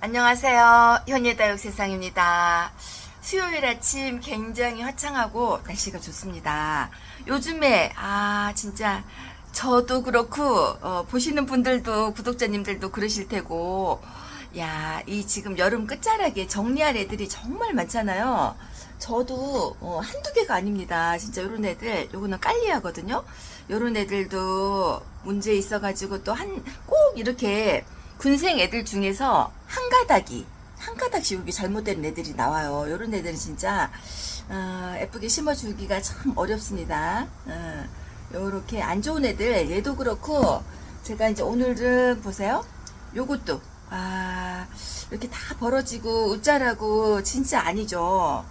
안녕하세요. 현예다육 세상입니다. 수요일 아침 굉장히 화창하고 날씨가 좋습니다. 요즘에, 아, 진짜, 저도 그렇고, 어, 보시는 분들도, 구독자님들도 그러실 테고, 야, 이 지금 여름 끝자락에 정리할 애들이 정말 많잖아요. 저도, 어, 한두 개가 아닙니다. 진짜 요런 애들, 요거는 깔리 하거든요. 요런 애들도 문제 있어가지고 또 한, 꼭 이렇게 군생 애들 중에서 한 가닥이 한 가닥씩 이렇게 잘못된 애들이 나와요. 이런 애들은 진짜 어, 예쁘게 심어주기가 참 어렵습니다. 어, 요렇게 안 좋은 애들 얘도 그렇고 제가 이제 오늘은 보세요. 요것도 아 이렇게 다 벌어지고 웃자라고 진짜 아니죠.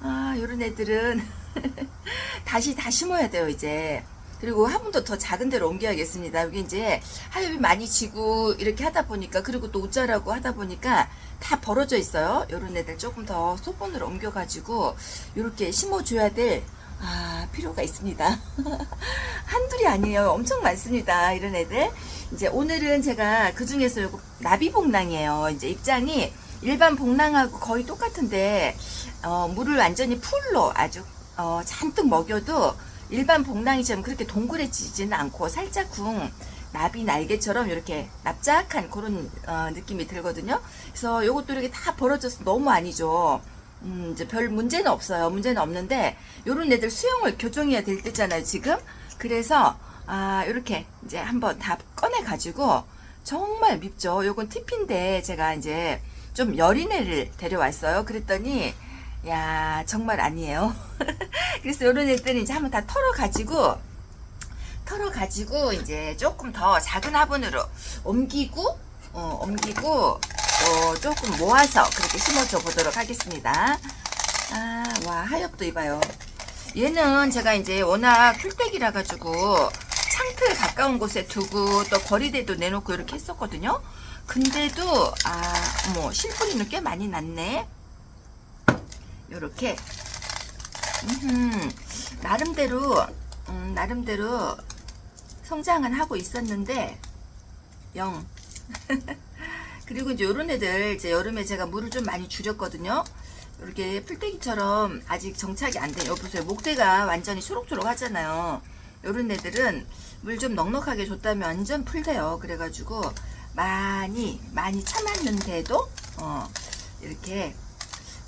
아 요런 애들은 다시 다 심어야 돼요 이제. 그리고 화분 도 더 작은 데로 옮겨야겠습니다. 여기 이제 하엽이 많이 지고 이렇게 하다 보니까 그리고 또 웃자라고 하다 보니까 다 벌어져 있어요. 요런 애들 조금 더 소분으로 옮겨가지고 이렇게 심어줘야 될 아, 필요가 있습니다. 한둘이 아니에요. 엄청 많습니다. 이런 애들. 이제 오늘은 제가 그 중에서 요거 나비복랑이에요. 이제 입장이 일반 복랑하고 거의 똑같은데, 어, 물을 완전히 풀로 아주, 어, 잔뜩 먹여도 일반 복랑이처럼 그렇게 동그래지지는 않고 살짝 궁 나비 날개처럼 이렇게 납작한 그런 어, 느낌이 들거든요. 그래서 요것도 이렇게 다 벌어져서 너무 아니죠. 음, 이제 별 문제는 없어요. 문제는 없는데 요런 애들 수영을 교정해야 될 때잖아요, 지금. 그래서 아, 요렇게 이제 한번 다 꺼내 가지고 정말 밉죠. 요건 팁인데 제가 이제 좀 여린 애를 데려왔어요. 그랬더니 야, 정말 아니에요. 그래서 요런 애들은 이제 한번 다 털어가지고, 털어가지고, 이제 조금 더 작은 화분으로 옮기고, 어, 옮기고, 어, 조금 모아서 그렇게 심어줘 보도록 하겠습니다. 아, 와, 하엽도 이봐요. 얘는 제가 이제 워낙 풀떼기라 가지고, 창틀 가까운 곳에 두고, 또 거리대도 내놓고 이렇게 했었거든요. 근데도, 아, 뭐, 실뿌리는 꽤 많이 났네. 요렇게. 나름대로 음, 나름대로 성장은 하고 있었는데 영. 그리고 이제 요런 애들 이제 여름에 제가 물을 좀 많이 줄였거든요. 이렇게 풀떼기처럼 아직 정착이 안 돼요 보세요. 목대가 완전히 초록초록 하잖아요. 요런 애들은 물 좀 넉넉하게 줬다면 완전 풀돼요. 그래가지고 많이 많이 참았는데도 어, 이렇게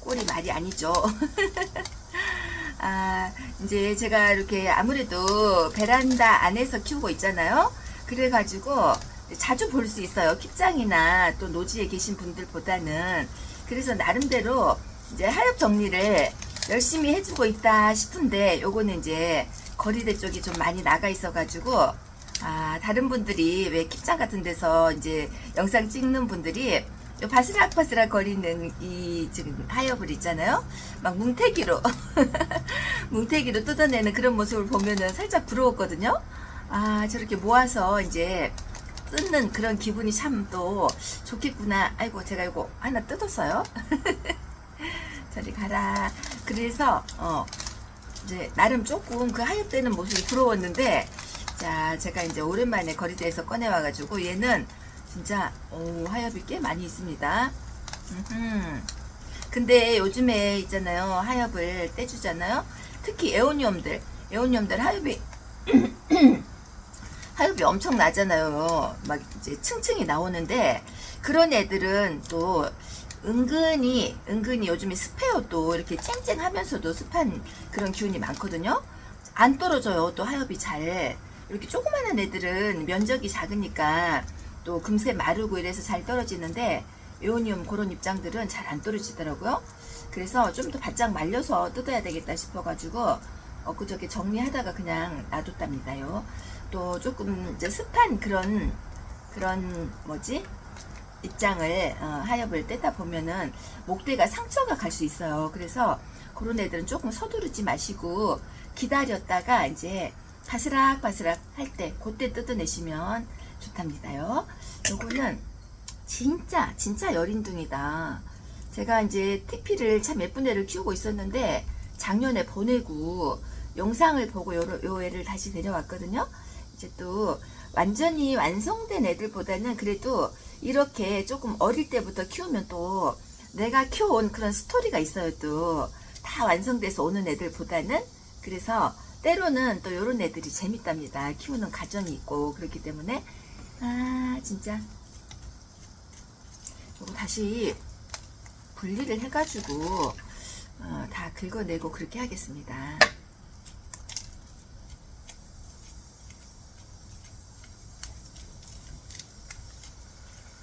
꼴이 말이 아니죠. 아, 이제 제가 이렇게 아무래도 베란다 안에서 키우고 있잖아요. 그래가지고 자주 볼 수 있어요. 킵장이나 또 노지에 계신 분들보다는. 그래서 나름대로 이제 하엽 정리를 열심히 해주고 있다 싶은데 요거는 이제 거리대 쪽이 좀 많이 나가 있어가지고 아, 다른 분들이 왜 킵장 같은 데서 이제 영상 찍는 분들이 요 바스락바스락 거리는 이 지금 하엽을 있잖아요. 막 뭉태기로 뭉태기로 뜯어내는 그런 모습을 보면은 살짝 부러웠거든요. 아 저렇게 모아서 이제 뜯는 그런 기분이 참 또 좋겠구나. 아이고 제가 이거 하나 뜯었어요. 저리 가라. 그래서 어 이제 나름 조금 그 하엽 되는 모습이 부러웠는데 자 제가 이제 오랜만에 거리대에서 꺼내 와가지고 얘는 진짜 오, 하엽이 꽤 많이 있습니다. 음흠. 근데 요즘에 있잖아요. 하엽을 떼주잖아요. 특히 에오니엄들, 에오니엄들 하엽이 하엽이 엄청 나잖아요. 막 이제 층층이 나오는데 그런 애들은 또 은근히 은근히 요즘에 습해요. 또 이렇게 쨍쨍하면서도 습한 그런 기운이 많거든요. 안 떨어져요. 또 하엽이 잘 이렇게 조그마한 애들은 면적이 작으니까 또 금세 마르고 이래서 잘 떨어지는데 에오니움 그런 입장들은 잘 안 떨어지더라고요. 그래서 좀 더 바짝 말려서 뜯어야 되겠다 싶어가지고 엊그저께 정리하다가 그냥 놔뒀답니다요. 또 조금 이제 습한 그런 그런 뭐지 입장을 어, 하엽을 떼다 보면은 목대가 상처가 갈 수 있어요. 그래서 그런 애들은 조금 서두르지 마시고 기다렸다가 이제 바스락바스락 할 때 그때 뜯어내시면 좋답니다요. 요거는 진짜 진짜 여린둥이다. 제가 이제 TP를 참 예쁜 애를 키우고 있었는데 작년에 보내고 영상을 보고 요, 요 애를 다시 데려왔거든요. 이제 또 완전히 완성된 애들보다는 그래도 이렇게 조금 어릴 때부터 키우면 또 내가 키워온 그런 스토리가 있어요 또 다 완성돼서 오는 애들보다는 그래서 때로는 또 이런 애들이 재밌답니다 키우는 과정이 있고 그렇기 때문에 아 진짜 요거 다시 분리를 해가지고 어, 다 긁어내고 그렇게 하겠습니다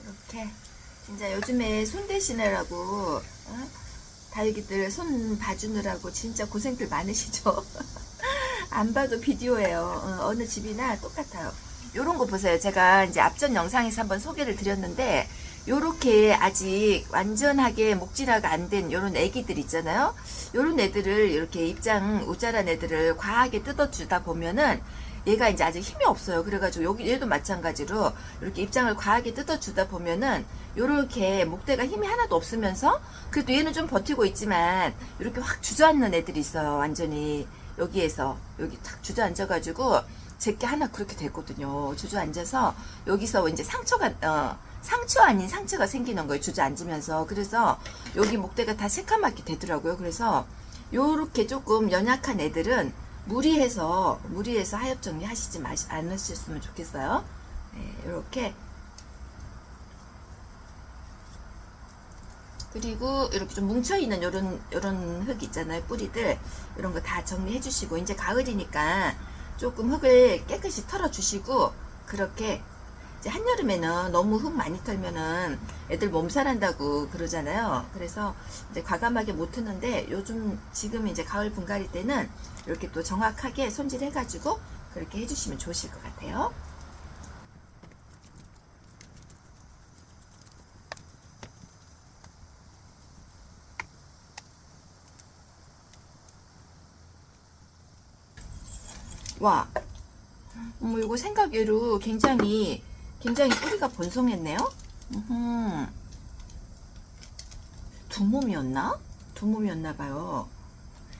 이렇게 진짜 요즘에 손 대시느라고 어? 다육이들 손 봐주느라고 진짜 고생들 많으시죠? 안 봐도 비디오예요. 어, 느 집이나 똑같아요. 요런 거 보세요. 제가 이제 앞전 영상에서 한번 소개를 드렸는데 요렇게 아직 완전하게 목질화가 안 된 요런 애기들 있잖아요. 요런 애들을 이렇게 입장 우짜란 애들을 과하게 뜯어주다 보면은 얘가 이제 아직 힘이 없어요. 그래가지고 여기 얘도 마찬가지로 이렇게 입장을 과하게 뜯어주다 보면은 요렇게 목대가 힘이 하나도 없으면서 그래도 얘는 좀 버티고 있지만 이렇게 확 주저앉는 애들이 있어요. 완전히 여기에서 여기 탁 주저앉아가지고 제게 하나 그렇게 됐거든요. 주저앉아서 여기서 이제 상처가 어, 상처 아닌 상처가 생기는 거예요. 주저앉으면서 그래서 여기 목대가 다 새까맣게 되더라고요. 그래서 요렇게 조금 연약한 애들은 무리해서 무리해서 하엽 정리 하시지 마시 않으셨으면 좋겠어요. 네, 이렇게 그리고 이렇게 좀 뭉쳐 있는 요런 요런 흙 있잖아요. 뿌리들 이런 거 다 정리해 주시고 이제 가을이니까 조금 흙을 깨끗이 털어 주시고 그렇게 한여름에는 너무 흙 많이 털면은 애들 몸살한다고 그러잖아요. 그래서 이제 과감하게 못 트는데 요즘 지금 이제 가을 분갈이 때는 이렇게 또 정확하게 손질해가지고 그렇게 해주시면 좋으실 것 같아요. 와, 어머 이거 생각외로 굉장히 굉장히 뿌리가 번성했네요. 음흠. 두 몸이었나? 두 몸이었나 봐요.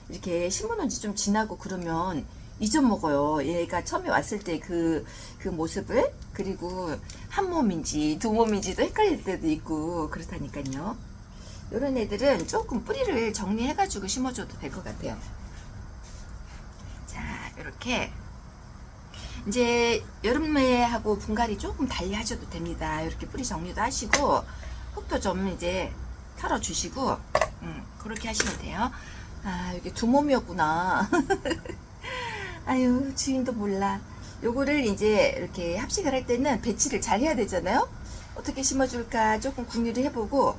이렇게 심어놓은 지 좀 지나고 그러면 잊어먹어요. 얘가 처음에 왔을 때 그, 그 모습을. 그리고 한 몸인지 두 몸인지도 헷갈릴 때도 있고 그렇다니까요. 이런 애들은 조금 뿌리를 정리해가지고 심어줘도 될 것 같아요. 자, 이렇게. 이제 여름에 하고 분갈이 조금 달리 하셔도 됩니다. 이렇게 뿌리 정리도 하시고 흙도 좀 이제 털어 주시고 음, 그렇게 하시면 돼요. 아 이게 두 몸이었구나. 아유 주인도 몰라. 요거를 이제 이렇게 합식을 할 때는 배치를 잘 해야 되잖아요. 어떻게 심어줄까 조금 궁리를 해보고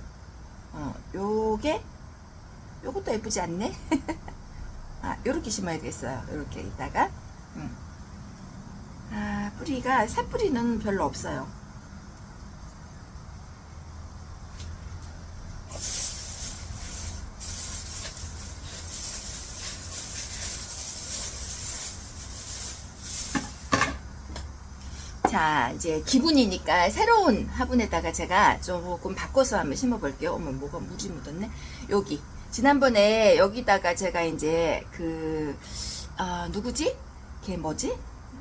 어, 요게 요것도 예쁘지 않네. 아 요렇게 심어야 되겠어요. 요렇게 있다가 음. 아, 뿌리가 새 뿌리는 별로 없어요. 자, 이제 기분이니까 새로운 화분에다가 제가 조금 바꿔서 한번 심어 볼게요. 어머, 뭐가 물이 묻었네. 여기. 지난번에 여기다가 제가 이제 그, 아, 누구지? 걔 뭐지?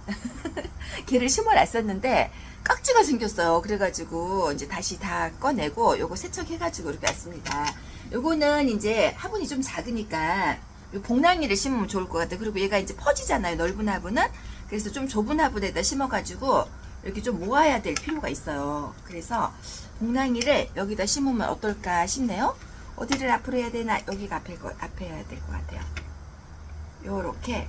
걔를 심어놨었는데 깍지가 생겼어요. 그래가지고 이제 다시 다 꺼내고 요거 세척해가지고 이렇게 왔습니다. 요거는 이제 화분이 좀 작으니까 요 복랑이를 심으면 좋을 것 같아요. 그리고 얘가 이제 퍼지잖아요. 넓은 화분은. 그래서 좀 좁은 화분에다 심어가지고 이렇게 좀 모아야 될 필요가 있어요. 그래서 복랑이를 여기다 심으면 어떨까 싶네요. 어디를 앞으로 해야 되나? 여기가 앞에, 거, 앞에 해야 될 것 같아요. 요렇게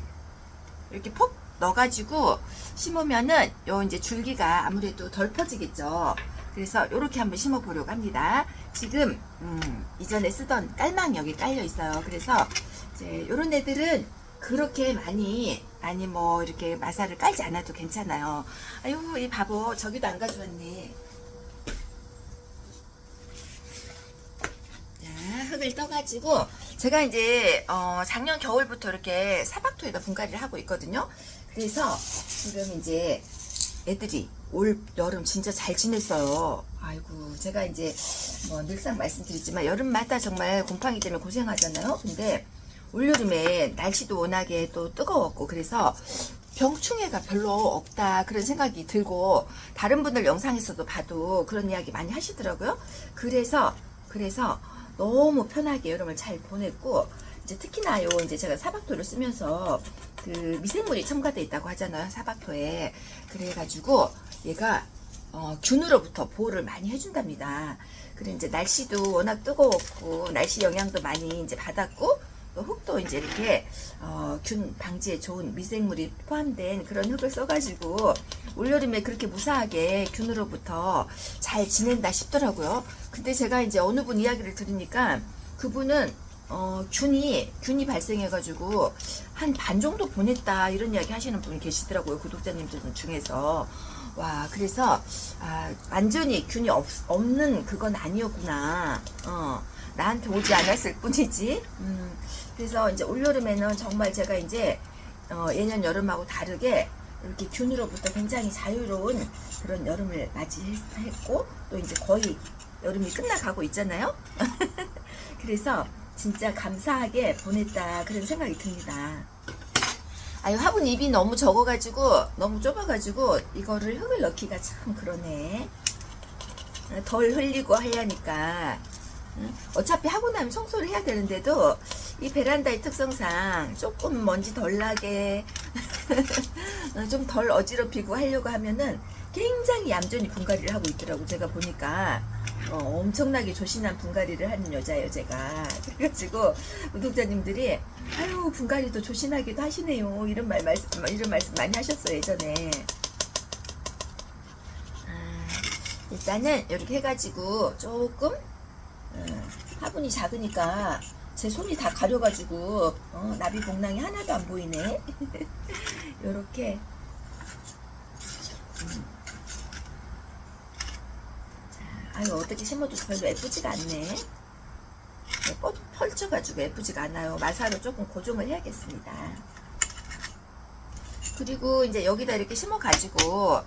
이렇게 폭 넣어가지고 심으면은 요 이제 줄기가 아무래도 덜 퍼지겠죠. 그래서 요렇게 한번 심어 보려고 합니다. 지금 음, 이전에 쓰던 깔망이 여기 깔려 있어요. 그래서 이제 요런 애들은 그렇게 많이 많이 뭐 이렇게 마사를 깔지 않아도 괜찮아요. 아유 이 바보 저기도 안 가져왔네. 자, 흙을 떠가지고 제가 이제 어, 작년 겨울부터 이렇게 사박토에다 분갈이를 하고 있거든요. 그래서 지금 이제 애들이 올 여름 진짜 잘 지냈어요. 아이고 제가 이제 뭐 늘상 말씀드리지만 여름마다 정말 곰팡이 때문에 고생하잖아요. 근데 올 여름에 날씨도 워낙에 또 뜨거웠고 그래서 병충해가 별로 없다 그런 생각이 들고 다른 분들 영상에서도 봐도 그런 이야기 많이 하시더라고요. 그래서 그래서 너무 편하게 여름을 잘 보냈고 이제 특히나 요 이제 제가 사박토를 쓰면서 그 미생물이 첨가돼 있다고 하잖아요 사박토에 그래가지고 얘가 어, 균으로부터 보호를 많이 해준답니다. 그리고 이제 날씨도 워낙 뜨거웠고 날씨 영향도 많이 이제 받았고 또 흙도 이제 이렇게 어, 균 방지에 좋은 미생물이 포함된 그런 흙을 써가지고 올여름에 그렇게 무사하게 균으로부터 잘 지낸다 싶더라고요. 근데 제가 이제 어느 분 이야기를 들으니까 그분은 어, 균이 균이 발생해가지고 한 반 정도 보냈다 이런 이야기 하시는 분 계시더라고요 구독자님들 중에서. 와 그래서 아, 완전히 균이 없, 없는 그건 아니었구나. 어, 나한테 오지 않았을 뿐이지. 음, 그래서 이제 올여름에는 정말 제가 이제 어, 예년 여름하고 다르게 이렇게 균으로부터 굉장히 자유로운 그런 여름을 맞이했고 또 이제 거의 여름이 끝나가고 있잖아요 그래서 진짜 감사하게 보냈다 그런 생각이 듭니다. 아유 화분 입이 너무 적어가지고 너무 좁아가지고 이거를 흙을 넣기가 참 그러네. 덜 흘리고 하려니까 응? 어차피 하고 나면 청소를 해야 되는데도 이 베란다의 특성상 조금 먼지 덜 나게 좀 덜 어지럽히고 하려고 하면은 굉장히 얌전히 분갈이를 하고 있더라고 제가 보니까. 어, 엄청나게 조신한 분갈이를 하는 여자예요 제가. 그래가지고 구독자님들이 아유 분갈이도 조신하기도 하시네요. 이런 말 말씀 이런 말씀 많이 하셨어요 예전에. 아, 일단은 이렇게 해가지고 조금 어, 화분이 작으니까 제 손이 다 가려가지고 어, 나비 봉낭이 하나도 안 보이네. 요렇게. 아유 어떻게 심어도 별로 예쁘지가 않네. 네, 뻗, 펼쳐가지고 예쁘지가 않아요. 마사로 조금 고정을 해야겠습니다. 그리고 이제 여기다 이렇게 심어가지고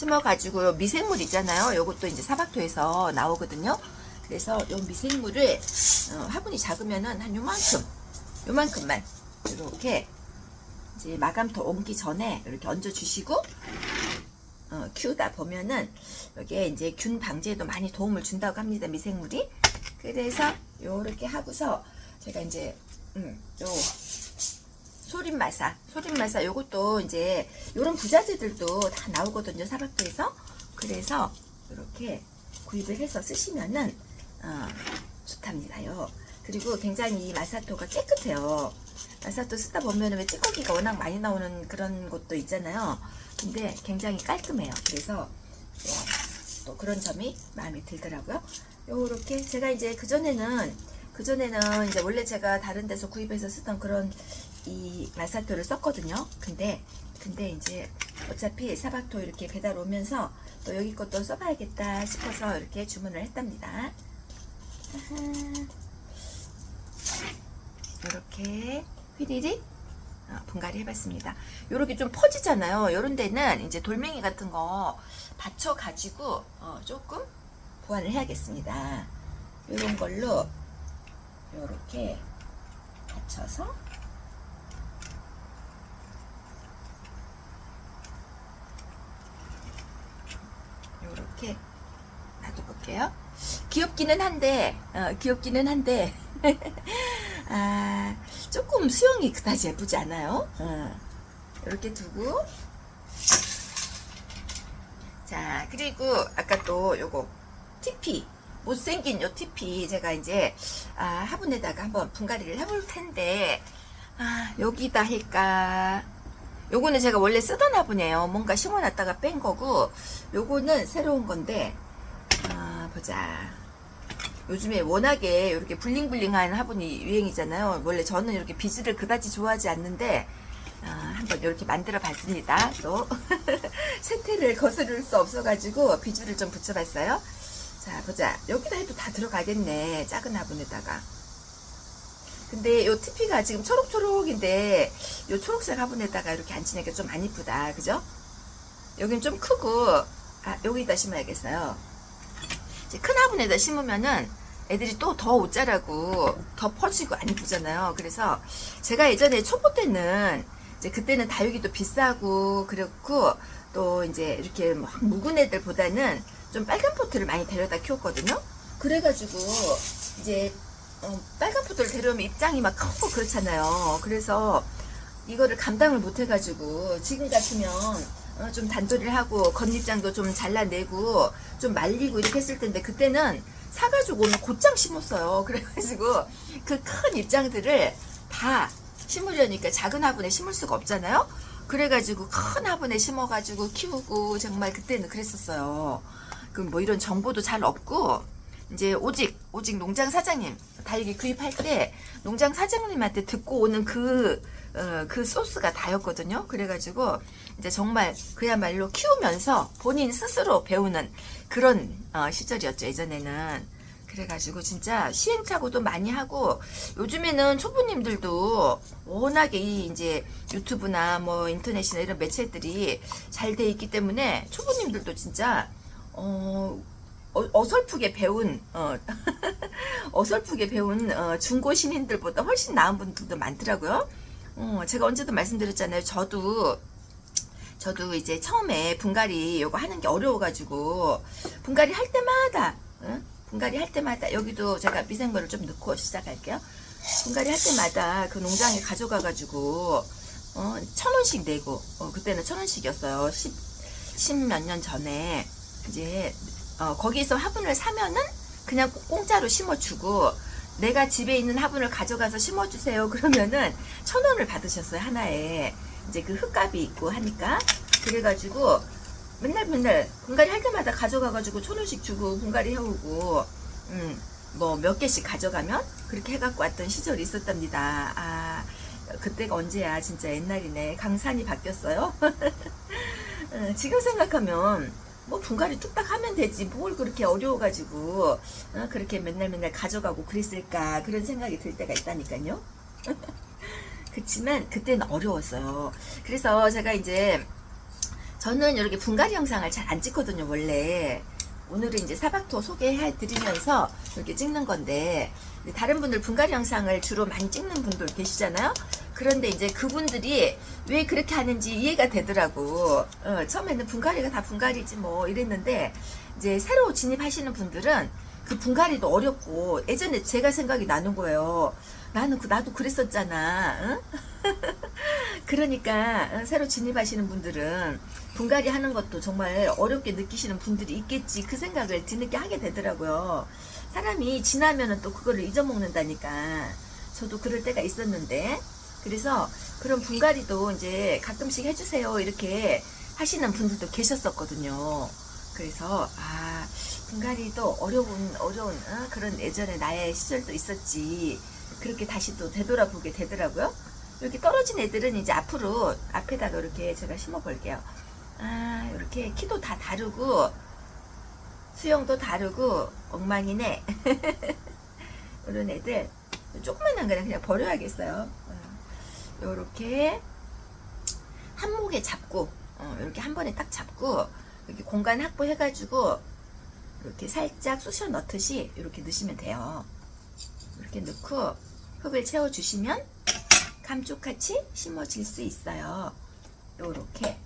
심어가지고 미생물 있잖아요. 요것도 이제 사박토에서 나오거든요. 그래서 요 미생물을 어, 화분이 작으면은 한 요만큼 요만큼만 이렇게 이제 마감토 옮기 전에 이렇게 얹어 주시고 어, 키우다 보면은 여기에 이제 균 방지에도 많이 도움을 준다고 합니다 미생물이. 그래서 요렇게 하고서 제가 이제 음, 요 소림마사 소림마사 요것도 이제 요런 부자재들도 다 나오거든요 사박도에서. 그래서 이렇게 구입을 해서 쓰시면은 어, 좋답니다요. 그리고 굉장히 이 마사토가 깨끗해요. 마사토 쓰다 보면 왜 찌꺼기가 워낙 많이 나오는 그런 곳도 있잖아요. 근데 굉장히 깔끔해요. 그래서 어, 또 그런 점이 마음에 들더라고요. 요렇게 제가 이제 그전에는 그전에는 이제 원래 제가 다른 데서 구입해서 쓰던 그런 이 마사토를 썼거든요. 근데 근데 이제 어차피 사박토 이렇게 배달 오면서 또 여기 것도 써봐야겠다 싶어서 이렇게 주문을 했답니다. 이렇게 휘리릭 어, 분갈이 해봤습니다. 요렇게 좀 퍼지잖아요. 요런 데는 이제 돌멩이 같은 거 받쳐가지고 어, 조금 보완을 해야겠습니다. 요런 걸로 요렇게 받쳐서 요렇게 놔둬볼게요. 귀엽기는 한데, 어, 귀엽기는 한데, 아, 조금 수영이 그다지 예쁘지 않아요? 어, 이렇게 두고, 자, 그리고 아까 또 요거, TP, 못생긴 요 TP 제가 이제, 아, 화분에다가 한번 분갈이를 해볼 텐데, 아, 여기다 할까? 요거는 제가 원래 쓰던 화분이에요. 뭔가 심어놨다가 뺀 거고, 요거는 새로운 건데, 아, 보자. 요즘에 워낙에 이렇게 블링블링한 화분이 유행이잖아요. 원래 저는 이렇게 비즈를 그다지 좋아하지 않는데, 아, 한번 이렇게 만들어 봤습니다. 또, 세태를 거스를 수 없어가지고 비주를 좀 붙여봤어요. 자, 보자. 여기다 해도 다 들어가겠네. 작은 화분에다가. 근데 요 TP가 지금 초록초록인데 요 초록색 화분에다가 이렇게 앉히니까 좀 안 이쁘다. 그죠? 여긴 좀 크고 아 여기다 심어야겠어요. 큰 화분에다 심으면은 애들이 또 더 옷 자라고 더 퍼지고 안 이쁘잖아요. 그래서 제가 예전에 초보 때는 이제 그때는 다육이도 비싸고 그렇고 또 이제 이렇게 막 묵은 애들보다는 좀 빨간 포트를 많이 데려다 키웠거든요. 그래가지고 이제 어, 빨간 포트를 데려오면 입장이 막 크고 그렇잖아요. 그래서 이거를 감당을 못 해가지고 지금 같으면 어, 좀 단조리를 하고 겉잎장도 좀 잘라내고 좀 말리고 이렇게 했을 텐데 그때는 사가지고 오면 곧장 심었어요. 그래가지고 그 큰 입장들을 다 심으려니까 작은 화분에 심을 수가 없잖아요. 그래가지고 큰 화분에 심어가지고 키우고 정말 그때는 그랬었어요. 그럼 뭐 이런 정보도 잘 없고 이제 오직 오직 농장 사장님 다육이 구입할 때 농장 사장님한테 듣고 오는 그, 어, 그 소스가 다였거든요. 그래가지고 이제 정말 그야말로 키우면서 본인 스스로 배우는 그런 어, 시절이었죠. 예전에는. 그래가지고 진짜 시행착오도 많이 하고 요즘에는 초보님들도 워낙에 이 이제 유튜브나 뭐 인터넷이나 이런 매체들이 잘 돼 있기 때문에 초보님들도 진짜 어, 어, 어설프게 배운 어, 어설프게 배운 어, 중고 신인들보다 훨씬 나은 분들도 많더라고요. 어, 제가 언제도 말씀드렸잖아요. 저도 저도 이제 처음에 분갈이 요거 하는 게 어려워가지고 분갈이 할 때마다 응? 분갈이 할 때마다 여기도 제가 미생물을 좀 넣고 시작할게요. 분갈이 할 때마다 그 농장에 가져가가지고 어, 천 원씩 내고 어, 그때는 천 원씩이었어요. 십몇 년 전에 이제 어, 거기서 화분을 사면은 그냥 공짜로 심어주고 내가 집에 있는 화분을 가져가서 심어주세요. 그러면은 천 원을 받으셨어요 하나에 이제 그 흙값이 있고 하니까 그래가지고 맨날 맨날 분갈이 할 때마다 가져가가지고 천 원씩 주고 분갈이 해오고 음 뭐 몇 개씩 가져가면 그렇게 해갖고 왔던 시절이 있었답니다. 아 그때가 언제야 진짜 옛날이네 강산이 바뀌었어요. 어, 지금 생각하면 뭐 분갈이 뚝딱 하면 되지 뭘 그렇게 어려워가지고 어, 그렇게 맨날 맨날 가져가고 그랬을까 그런 생각이 들 때가 있다니까요. 그렇지만 그때는 어려웠어요. 그래서 제가 이제 저는 이렇게 분갈이 영상을 잘 안 찍거든요 원래 오늘은 이제 사박토 소개해 드리면서 이렇게 찍는 건데 다른 분들 분갈이 영상을 주로 많이 찍는 분들 계시잖아요. 그런데 이제 그분들이 왜 그렇게 하는지 이해가 되더라고. 어, 처음에는 분갈이가 다 분갈이지 뭐 이랬는데 이제 새로 진입하시는 분들은 그 분갈이도 어렵고 예전에 제가 생각이 나는 거예요. 나는 그 나도 그랬었잖아. 응? 그러니까 어, 새로 진입하시는 분들은 분갈이 하는 것도 정말 어렵게 느끼시는 분들이 있겠지 그 생각을 뒤늦게 하게 되더라고요. 사람이 지나면은 또 그거를 잊어먹는다니까. 저도 그럴 때가 있었는데 그래서 그런 분갈이도 이제 가끔씩 해주세요 이렇게 하시는 분들도 계셨었거든요. 그래서 아 분갈이도 어려운 어려운 어? 그런 예전에 나의 시절도 있었지 그렇게 다시 또 되돌아보게 되더라고요. 이렇게 떨어진 애들은 이제 앞으로 앞에다가 이렇게 제가 심어 볼게요. 아 이렇게 키도 다 다르고 수영도 다르고 엉망이네. 이런 애들 조그만한 거는 그냥 버려야겠어요. 이렇게 한 목에 잡고 어, 이렇게 한 번에 딱 잡고 이렇게 공간 확보해가지고 이렇게 살짝 쑤셔 넣듯이 이렇게 넣으시면 돼요. 이렇게 넣고 흙을 채워주시면 감쪽같이 심어질 수 있어요. 요렇게